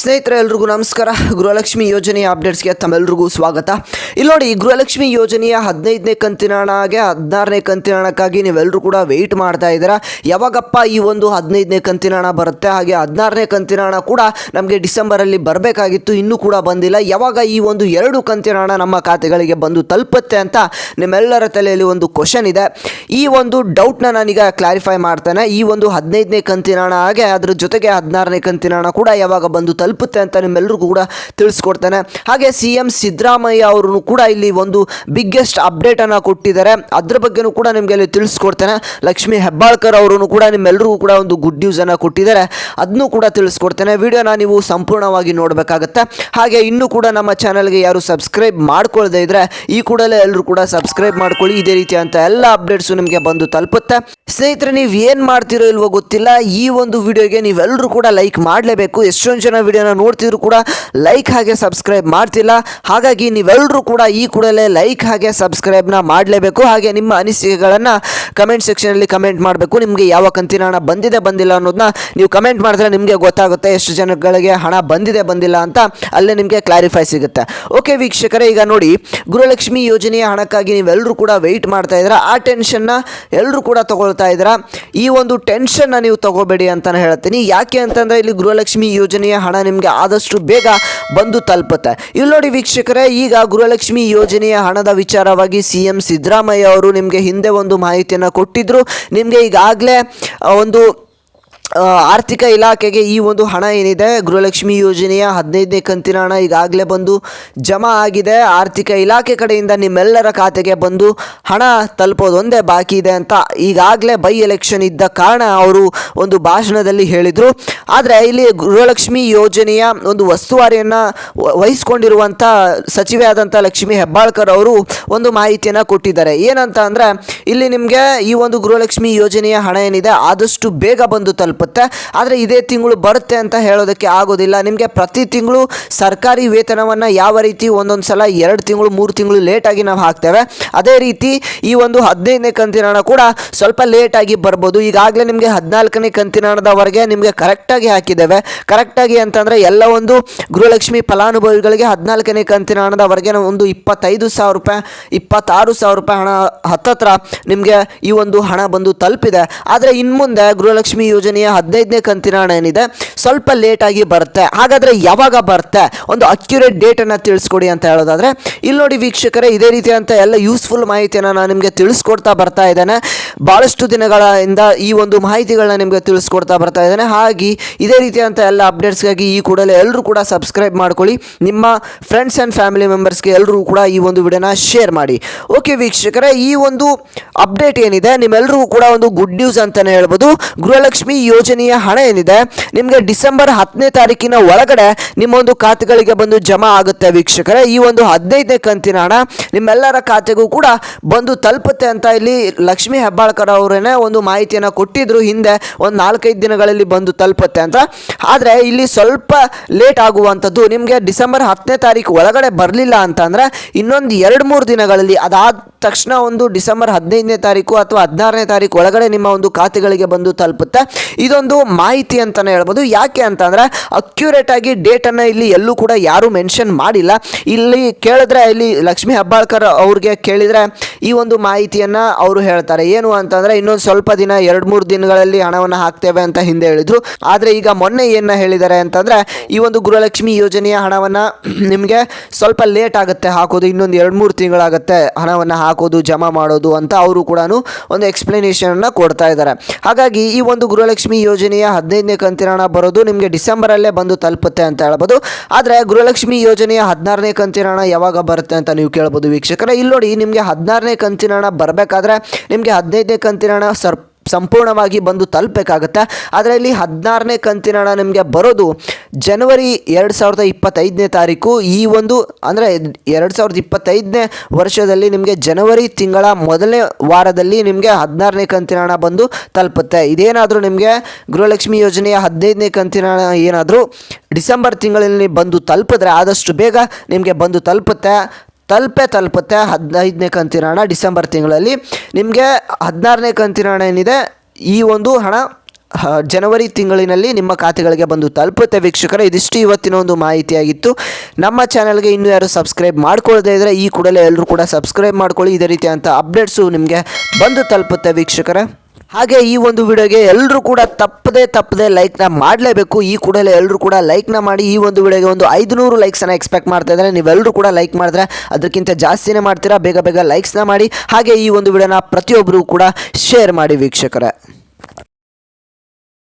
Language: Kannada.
ಸ್ನೇಹಿತರೆ, ಎಲ್ರಿಗೂ ನಮಸ್ಕಾರ. ಗೃಹಲಕ್ಷ್ಮಿ ಯೋಜನೆಯ ಅಪ್ಡೇಟ್ಸ್ಗೆ ತಮ್ಮೆಲ್ರಿಗೂ ಸ್ವಾಗತ. ಇಲ್ಲಿ ನೋಡಿ, ಗೃಹಲಕ್ಷ್ಮಿ ಯೋಜನೆಯ ಹದಿನೈದನೇ ಕಂತಿನ ಹಾಗೆ ಹದಿನಾರನೇ ಕಂತಿನ ಹಣಕ್ಕಾಗಿ ನೀವೆಲ್ಲರೂ ಕೂಡ ವೆಯ್ಟ್ ಮಾಡ್ತಾ ಇದ್ದೀರಾ? ಯಾವಾಗಪ್ಪ ಈ ಒಂದು ಹದಿನೈದನೇ ಕಂತಿನ ಹಣ ಬರುತ್ತೆ? ಹಾಗೆ ಹದಿನಾರನೇ ಕಂತಿನ ಹಣ ಕೂಡ ನಮಗೆ ಡಿಸೆಂಬರಲ್ಲಿ ಬರಬೇಕಾಗಿತ್ತು, ಇನ್ನೂ ಕೂಡ ಬಂದಿಲ್ಲ. ಯಾವಾಗ ಈ ಒಂದು ಎರಡು ಕಂತಿನ ಹಣ ನಮ್ಮ ಖಾತೆಗಳಿಗೆ ಬಂದು ತಲುಪುತ್ತೆ ಅಂತ ನಿಮ್ಮೆಲ್ಲರ ತಲೆಯಲ್ಲಿ ಒಂದು ಕ್ವಶನ್ ಇದೆ. ಈ ಒಂದು ಡೌಟ್ನ ನಾನೀಗ ಕ್ಲಾರಿಫೈ ಮಾಡ್ತೇನೆ. ಈ ಒಂದು ಹದಿನೈದನೇ ಕಂತಿನ ಹಣ ಹಾಗೆ ಅದ್ರ ಜೊತೆಗೆ ಹದಿನಾರನೇ ಕಂತಿನ ಹಣ ಕೂಡ ಯಾವಾಗ ಬಂದು ತಲುಪುತ್ತೆ ಅಂತ ನಿಮ್ಮೆಲ್ಲರಿಗೂ ಕೂಡ ತಿಳಿಸ್ಕೊಡ್ತೇನೆ. ಹಾಗೆ ಸಿ ಎಂ ಸಿದ್ದರಾಮಯ್ಯ ಅವರು ಕೂಡ ಇಲ್ಲಿ ಒಂದು ಬಿಗ್ಗೆಸ್ಟ್ ಅಪ್ಡೇಟನ್ನು ಕೊಟ್ಟಿದ್ದಾರೆ. ಅದ್ರ ಬಗ್ಗೆನೂ ಕೂಡ ನಿಮಗೆ ಇಲ್ಲಿ ತಿಳಿಸ್ಕೊಡ್ತೇನೆ. ಲಕ್ಷ್ಮಿ ಹೆಬ್ಬಾಳ್ಕರ್ ಅವರು ಕೂಡ ನಿಮ್ಮೆಲ್ಲರಿಗೂ ಕೂಡ ಒಂದು ಗುಡ್ ನ್ಯೂಸನ್ನು ಕೊಟ್ಟಿದ್ದಾರೆ. ಅದನ್ನು ಕೂಡ ತಿಳಿಸ್ಕೊಡ್ತೇನೆ. ವಿಡಿಯೋನ ನೀವು ಸಂಪೂರ್ಣವಾಗಿ ನೋಡಬೇಕಾಗತ್ತೆ. ಹಾಗೆ ಇನ್ನೂ ಕೂಡ ನಮ್ಮ ಚಾನಲ್ಗೆ ಯಾರು ಸಬ್ಸ್ಕ್ರೈಬ್ ಮಾಡ್ಕೊಳ್ಳದೆ ಇದ್ರೆ ಈ ಕೂಡಲೇ ಎಲ್ಲರೂ ಕೂಡ ಸಬ್ಸ್ಕ್ರೈಬ್ ಮಾಡ್ಕೊಳ್ಳಿ. ಇದೇ ರೀತಿಯಂತ ಎಲ್ಲ ಅಪ್ಡೇಟ್ಸು ನಿಮಗೆ ಬಂದು ತಲುಪುತ್ತೆ. ಸ್ನೇಹಿತರೆ, ನೀವು ಏನು ಮಾಡ್ತಿರೋ ಇಲ್ವೋ ಗೊತ್ತಿಲ್ಲ. ಈ ಒಂದು ವಿಡಿಯೋಗೆ ನೀವೆಲ್ಲರೂ ಕೂಡ ಲೈಕ್ ಮಾಡಲೇಬೇಕು. ಎಷ್ಟೊಂದು ಜನ ವಿಡಿಯೋನ ನೋಡ್ತಿದ್ರು ಕೂಡ ಲೈಕ್ ಹಾಗೆ ಸಬ್ಸ್ಕ್ರೈಬ್ ಮಾಡ್ತಿಲ್ಲ. ಹಾಗಾಗಿ ನೀವೆಲ್ಲರೂ ಕೂಡ ಈ ಕೂಡಲೇ ಲೈಕ್ ಹಾಗೆ ಸಬ್ಸ್ಕ್ರೈಬ್ನ ಮಾಡಲೇಬೇಕು. ಹಾಗೆ ನಿಮ್ಮ ಅನಿಸಿಕೆಗಳನ್ನು ಕಮೆಂಟ್ ಸೆಕ್ಷನಲ್ಲಿ ಕಮೆಂಟ್ ಮಾಡಬೇಕು. ನಿಮಗೆ ಯಾವ ಕಂತಿನ ಹಣ ಬಂದಿದೆ, ಬಂದಿಲ್ಲ ಅನ್ನೋದನ್ನ ನೀವು ಕಮೆಂಟ್ ಮಾಡಿದ್ರೆ ನಿಮಗೆ ಗೊತ್ತಾಗುತ್ತೆ ಎಷ್ಟು ಜನಗಳಿಗೆ ಹಣ ಬಂದಿದೆ, ಬಂದಿಲ್ಲ ಅಂತ ಅಲ್ಲೇ ನಿಮಗೆ ಕ್ಲಾರಿಫೈ ಸಿಗುತ್ತೆ. ಓಕೆ ವೀಕ್ಷಕರೇ, ಈಗ ನೋಡಿ, ಗೃಹಲಕ್ಷ್ಮಿ ಯೋಜನೆಯ ಹಣಕ್ಕಾಗಿ ನೀವೆಲ್ಲರೂ ಕೂಡ ವೆಯ್ಟ್ ಮಾಡ್ತಾ ಇದ್ದೀರಾ? ಆ ಟೆನ್ಷನ್ನ ಎಲ್ಲರೂ ಕೂಡ ತಗೊಳ್ತಾ ಇದ್ದೀರಾ? ಈ ಒಂದು ಟೆನ್ಷನ್ನ ನೀವು ತಗೋಬೇಡಿ ಅಂತಾನೆ ಹೇಳ್ತೀನಿ. ಯಾಕೆ ಅಂತಂದರೆ ಇಲ್ಲಿ ಗೃಹಲಕ್ಷ್ಮಿ ಯೋಜನೆಯ ಹಣ ನಿಮಗೆ ಆದಷ್ಟು ಬೇಗ ಬಂದು ತಲುಪುತ್ತೆ. ಇಲ್ಲಿ ನೋಡಿ ವೀಕ್ಷಕರೇ, ಈಗ ಗೃಹಲಕ್ಷ್ಮಿ ಯೋಜನೆಯ ಹಣದ ವಿಚಾರವಾಗಿ ಸಿ ಎಂ ಸಿದ್ದರಾಮಯ್ಯ ಅವರು ನಿಮಗೆ ಹಿಂದೆ ಒಂದು ಮಾಹಿತಿಯನ್ನು ಕೊಟ್ಟಿದ್ದರು ನಿಮಗೆ ಈಗಾಗಲೇ ಒಂದು ಆರ್ಥಿಕ ಇಲಾಖೆಗೆ ಈ ಒಂದು ಹಣ ಏನಿದೆ, ಗೃಹಲಕ್ಷ್ಮಿ ಯೋಜನೆಯ ಹದಿನೈದನೇ ಕಂತಿನ ಹಣ ಈಗಾಗಲೇ ಬಂದು ಜಮಾ ಆಗಿದೆ. ಆರ್ಥಿಕ ಇಲಾಖೆ ಕಡೆಯಿಂದ ನಿಮ್ಮೆಲ್ಲರ ಖಾತೆಗೆ ಬಂದು ಹಣ ತಲುಪೋದು ಒಂದೇ ಬಾಕಿ ಇದೆ ಅಂತ ಈಗಾಗಲೇ ಬೈ ಎಲೆಕ್ಷನ್ ಇದ್ದ ಕಾರಣ ಅವರು ಒಂದು ಭಾಷಣದಲ್ಲಿ ಹೇಳಿದರು. ಆದರೆ ಇಲ್ಲಿ ಗೃಹಲಕ್ಷ್ಮಿ ಯೋಜನೆಯ ಒಂದು ವಸ್ತುವಾರಿಯನ್ನು ವಹಿಸ್ಕೊಂಡಿರುವಂಥ ಸಚಿವೆ ಆದಂಥ ಲಕ್ಷ್ಮಿ ಹೆಬ್ಬಾಳ್ಕರ್ ಅವರು ಒಂದು ಮಾಹಿತಿಯನ್ನು ಕೊಟ್ಟಿದ್ದಾರೆ. ಏನಂತ ಅಂದರೆ, ಇಲ್ಲಿ ನಿಮಗೆ ಈ ಒಂದು ಗೃಹಲಕ್ಷ್ಮಿ ಯೋಜನೆಯ ಹಣ ಏನಿದೆ, ಆದಷ್ಟು ಬೇಗ ಬಂದು ತಲುಪುತ್ತೆ ಆದರೆ ಇದೇ ತಿಂಗಳು ಬರುತ್ತೆ ಅಂತ ಹೇಳೋದಕ್ಕೆ ಆಗೋದಿಲ್ಲ. ನಿಮಗೆ ಪ್ರತಿ ತಿಂಗಳು ಸರ್ಕಾರಿ ವೇತನವನ್ನು ಯಾವ ರೀತಿ ಒಂದೊಂದು ಸಲ ಎರಡು ತಿಂಗಳು, ಮೂರು ತಿಂಗಳು ಲೇಟಾಗಿ ನಾವು ಹಾಕ್ತೇವೆ. ಅದೇ ರೀತಿ ಈ ಒಂದು ಹದಿನೈದನೇ ಕಂತಿನ ಹಣ ಕೂಡ ಸ್ವಲ್ಪ ಲೇಟಾಗಿ ಬರ್ಬೋದು. ಈಗಾಗಲೇ ನಿಮಗೆ ಹದಿನಾಲ್ಕನೇ ಕಂತಿನ ಹಣದವರೆಗೆ ನಿಮಗೆ ಕರೆಕ್ಟಾಗಿ ಹಾಕಿದ್ದೇವೆ. ಕರೆಕ್ಟಾಗಿ ಅಂತಂದರೆ ಎಲ್ಲ ಒಂದು ಗೃಹಲಕ್ಷ್ಮಿ ಫಲಾನುಭವಿಗಳಿಗೆ ಹದಿನಾಲ್ಕನೇ ಕಂತಿನ ಹಣದವರೆಗೆ ನಾವು ಒಂದು ಇಪ್ಪತ್ತೈದು ಸಾವಿರ ರೂಪಾಯಿ, ಇಪ್ಪತ್ತಾರು ಸಾವಿರ ರೂಪಾಯಿ ಹಣ ಹತ್ತತ್ರ ನಿಮಗೆ ಈ ಒಂದು ಹಣ ಬಂದು ತಲುಪಿದೆ. ಆದರೆ ಇನ್ಮುಂದೆ ಗೃಹಲಕ್ಷ್ಮಿ ಯೋಜನೆಯ ಹದಿನೈದನೇ ಕಂತಿನ ಹಣ ಏನಿದೆ? ಸ್ವಲ್ಪ ಲೇಟಾಗಿ ಬರುತ್ತೆ. ಹಾಗಾದರೆ ಯಾವಾಗ ಬರುತ್ತೆ? ಒಂದು ಅಕ್ಯುರೇಟ್ ಡೇಟನ್ನು ತಿಳಿಸ್ಕೊಡಿ ಅಂತ ಹೇಳೋದಾದರೆ ಇಲ್ಲಿ ನೋಡಿ ವೀಕ್ಷಕರೇ, ಇದೇ ರೀತಿಯಂಥ ಎಲ್ಲ ಯೂಸ್ಫುಲ್ ಮಾಹಿತಿಯನ್ನು ನಾನು ನಿಮಗೆ ತಿಳಿಸ್ಕೊಡ್ತಾ ಬರ್ತಾ ಇದ್ದೇನೆ. ಭಾಳಷ್ಟು ದಿನಗಳಿಂದ ಈ ಒಂದು ಮಾಹಿತಿಗಳನ್ನ ನಿಮಗೆ ತಿಳಿಸ್ಕೊಡ್ತಾ ಬರ್ತಾ ಇದ್ದೇನೆ. ಹಾಗೆ ಇದೇ ರೀತಿಯಂಥ ಎಲ್ಲ ಅಪ್ಡೇಟ್ಸ್ಗಾಗಿ ಈ ಕೂಡಲೇ ಎಲ್ಲರೂ ಕೂಡ ಸಬ್ಸ್ಕ್ರೈಬ್ ಮಾಡ್ಕೊಳ್ಳಿ. ನಿಮ್ಮ ಫ್ರೆಂಡ್ಸ್ ಆ್ಯಂಡ್ ಫ್ಯಾಮಿಲಿ ಮೆಂಬರ್ಸ್ಗೆ ಎಲ್ಲರೂ ಕೂಡ ಈ ಒಂದು ವಿಡಿಯೋನ ಶೇರ್ ಮಾಡಿ. ಓಕೆ ವೀಕ್ಷಕರೇ, ಈ ಒಂದು ಅಪ್ಡೇಟ್ ಏನಿದೆ ನಿಮ್ಮೆಲ್ಲರಿಗೂ ಕೂಡ ಒಂದು ಗುಡ್ ನ್ಯೂಸ್ ಅಂತಲೇ ಹೇಳ್ಬೋದು. ಗೃಹಲಕ್ಷ್ಮಿ ಯೋಜನೆಯ ಹಣ ಏನಿದೆ, ನಿಮಗೆ ಡಿಸೆಂಬರ್ ಹತ್ತನೇ ತಾರೀಕಿನ ಒಳಗಡೆ ನಿಮ್ಮ ಒಂದು ಖಾತೆಗಳಿಗೆ ಬಂದು ಜಮಾ ಆಗುತ್ತೆ ವೀಕ್ಷಕರೇ. ಈ ಒಂದು ಹದಿನೈದನೇ ಕಂತಿನ ಹಣ ನಿಮ್ಮೆಲ್ಲರ ಖಾತೆಗೂ ಕೂಡ ಬಂದು ತಲುಪುತ್ತೆ ಅಂತ ಇಲ್ಲಿ ಲಕ್ಷ್ಮೀ ಹೆಬ್ಬಾಳ್ಕರ್ ಅವರೇನೆ ಒಂದು ಮಾಹಿತಿಯನ್ನು ಕೊಟ್ಟಿದ್ರು. ಹಿಂದೆ ಒಂದು ನಾಲ್ಕೈದು ದಿನಗಳಲ್ಲಿ ಬಂದು ತಲುಪುತ್ತೆ ಅಂತ. ಆದರೆ ಇಲ್ಲಿ ಸ್ವಲ್ಪ ಲೇಟ್ ಆಗುವಂಥದ್ದು ನಿಮಗೆ ಡಿಸೆಂಬರ್ ಹತ್ತನೇ ತಾರೀಕು ಒಳಗಡೆ ಬರಲಿಲ್ಲ ಅಂತಂದರೆ ಇನ್ನೊಂದು ಎರಡು ಮೂರು ದಿನಗಳಲ್ಲಿ ಅದಾದ ತಕ್ಷಣ ಒಂದು ಡಿಸೆಂಬರ್ ಹದಿನೈದನೇ ತಾರೀಕು ಅಥವಾ ಹದಿನಾರನೇ ತಾರೀಕು ಒಳಗಡೆ ನಿಮ್ಮ ಒಂದು ಖಾತೆಗಳಿಗೆ ಬಂದು ತಲುಪುತ್ತೆ. ಇದೊಂದು ಮಾಹಿತಿ ಅಂತಲೇ ಹೇಳ್ಬೋದು. ಯಾಕೆ ಅಂತಂದರೆ ಅಕ್ಯುರೇಟ್ ಆಗಿ ಡೇಟನ್ನು ಇಲ್ಲಿ ಎಲ್ಲೂ ಕೂಡ ಯಾರೂ ಮೆನ್ಷನ್ ಮಾಡಿಲ್ಲ. ಇಲ್ಲಿ ಕೇಳಿದ್ರೆ ಇಲ್ಲಿ ಲಕ್ಷ್ಮೀ ಹೆಬ್ಬಾಳ್ಕರ್ ಅವ್ರಿಗೆ ಕೇಳಿದರೆ ಈ ಒಂದು ಮಾಹಿತಿಯನ್ನು ಅವರು ಹೇಳ್ತಾರೆ. ಏನು ಅಂತಂದರೆ ಇನ್ನೊಂದು ಸ್ವಲ್ಪ ದಿನ, ಎರಡು ಮೂರು ದಿನಗಳಲ್ಲಿ ಹಣವನ್ನು ಹಾಕ್ತೇವೆ ಅಂತ ಹಿಂದೆ ಹೇಳಿದರು. ಆದರೆ ಈಗ ಮೊನ್ನೆ ಏನು ಹೇಳಿದ್ದಾರೆ ಅಂತಂದರೆ ಈ ಒಂದು ಗೃಹಲಕ್ಷ್ಮಿ ಯೋಜನೆಯ ಹಣವನ್ನು ನಿಮಗೆ ಸ್ವಲ್ಪ ಲೇಟ್ ಆಗುತ್ತೆ. ಹಾಕೋದು ಇನ್ನೊಂದು ಎರಡು ಮೂರು ತಿಂಗಳಾಗುತ್ತೆ ಹಣವನ್ನು ಹಾಕೋದು, ಜಮಾ ಮಾಡೋದು ಅಂತ ಅವರು ಕೂಡ ಒಂದು ಎಕ್ಸ್ಪ್ಲನೇಷನನ್ನು ಕೊಡ್ತಾ ಇದ್ದಾರೆ. ಹಾಗಾಗಿ ಈ ಒಂದು ಗೃಹಲಕ್ಷ್ಮಿ ಯೋಜನೆಯ ಹದಿನೈದನೇ ಕಂತಿನ ಹಣ ಬರೋದು ನಿಮಗೆ ಡಿಸೆಂಬರಲ್ಲೇ ಬಂದು ತಲುಪುತ್ತೆ ಅಂತ ಹೇಳ್ಬೋದು. ಆದರೆ ಗೃಹಲಕ್ಷ್ಮಿ ಯೋಜನೆಯ ಹದಿನಾರನೇ ಕಂತಿನ ಹಣ ಯಾವಾಗ ಬರುತ್ತೆ ಅಂತ ನೀವು ಕೇಳ್ಬೋದು ವೀಕ್ಷಕರೇ. ಇಲ್ಲಿ ನೋಡಿ, ನಿಮಗೆ ಹದಿನಾರನೇ ಕಂತಿನ ಹಣ ಬರಬೇಕಾದ್ರೆ ನಿಮಗೆ ಹದಿನೈದನೇ ಕಂತಿನ ಹಣ ಸರ್ ಸಂಪೂರ್ಣವಾಗಿ ಬಂದು ತಲುಪಬೇಕಾಗುತ್ತೆ. ಆದರೆ ಇಲ್ಲಿ ಹದಿನಾರನೇ ಕಂತಿನ ಹಣ ನಿಮಗೆ ಬರೋದು ಜನವರಿ ಎರಡು ಸಾವಿರದ ಇಪ್ಪತ್ತೈದನೇ ತಾರೀಕು ಈ ಒಂದು, ಅಂದರೆ ಎರಡು ಸಾವಿರದ ಇಪ್ಪತ್ತೈದನೇ ವರ್ಷದಲ್ಲಿ ನಿಮಗೆ ಜನವರಿ ತಿಂಗಳ ಮೊದಲನೇ ವಾರದಲ್ಲಿ ನಿಮಗೆ ಹದಿನಾರನೇ ಕಂತಿನ ಹಣ ಬಂದು ತಲುಪುತ್ತೆ. ಇದೇನಾದರೂ ನಿಮಗೆ ಗೃಹಲಕ್ಷ್ಮಿ ಯೋಜನೆಯ ಹದಿನೈದನೇ ಕಂತಿನ ಹಣ ಏನಾದರೂ ಡಿಸೆಂಬರ್ ತಿಂಗಳಲ್ಲಿ ಬಂದು ತಲುಪಿದ್ರೆ ಆದಷ್ಟು ಬೇಗ ನಿಮಗೆ ಬಂದು ತಲುಪುತ್ತೆ. ತಲುಪೆ ತಲುಪುತ್ತೆ ಹದಿನೈದನೇ ಕಂತಿನ ಹಣ ಡಿಸೆಂಬರ್ ತಿಂಗಳಲ್ಲಿ. ನಿಮಗೆ ಹದಿನಾರನೇ ಕಂತಿನ ಹಣ ಏನಿದೆ? ಈ ಒಂದು ಹಣ ಜನವರಿ ತಿಂಗಳಿನಲ್ಲಿ ನಿಮ್ಮ ಖಾತೆಗಳಿಗೆ ಬಂದು ತಲುಪುತ್ತೆ ವೀಕ್ಷಕರ. ಇದಿಷ್ಟು ಇವತ್ತಿನ ಒಂದು ಮಾಹಿತಿಯಾಗಿತ್ತು. ನಮ್ಮ ಚಾನಲ್ಗೆ ಇನ್ನೂ ಯಾರು ಸಬ್ಸ್ಕ್ರೈಬ್ ಮಾಡ್ಕೊಳ್ಳದೇ ಇದ್ದರೆ ಈ ಕೂಡಲೇ ಎಲ್ಲರೂ ಕೂಡ ಸಬ್ಸ್ಕ್ರೈಬ್ ಮಾಡ್ಕೊಳ್ಳಿ. ಇದೇ ರೀತಿಯಾದಂಥ ಅಪ್ಡೇಟ್ಸು ನಿಮಗೆ ಬಂದು ತಲುಪುತ್ತೆ ವೀಕ್ಷಕರ. ಹಾಗೆ ಈ ಒಂದು ವಿಡಿಯೋಗೆ ಎಲ್ಲರೂ ಕೂಡ ತಪ್ಪದೆ ತಪ್ಪದೆ ಲೈಕ್ನ ಮಾಡಲೇಬೇಕು. ಈ ಕೂಡಲೇ ಎಲ್ಲರೂ ಕೂಡ ಲೈಕ್ನ ಮಾಡಿ ಈ ಒಂದು ವಿಡಿಯೋಗೆ ಒಂದು ಐದುನೂರು ಲೈಕ್ಸನ್ನು ಎಕ್ಸ್ಪೆಕ್ಟ್ ಮಾಡ್ತಾ ಇದ್ದಾರೆ. ನೀವೆಲ್ಲರೂ ಕೂಡ ಲೈಕ್ ಮಾಡಿದ್ರೆ ಅದಕ್ಕಿಂತ ಜಾಸ್ತಿನೇ ಮಾಡ್ತೀರಾ. ಬೇಗ ಬೇಗ ಲೈಕ್ಸ್ನ ಮಾಡಿ. ಹಾಗೆ ಈ ಒಂದು ವಿಡಿಯೋನ ಪ್ರತಿಯೊಬ್ಬರೂ ಕೂಡ ಶೇರ್ ಮಾಡಿ ವೀಕ್ಷಕರೇ.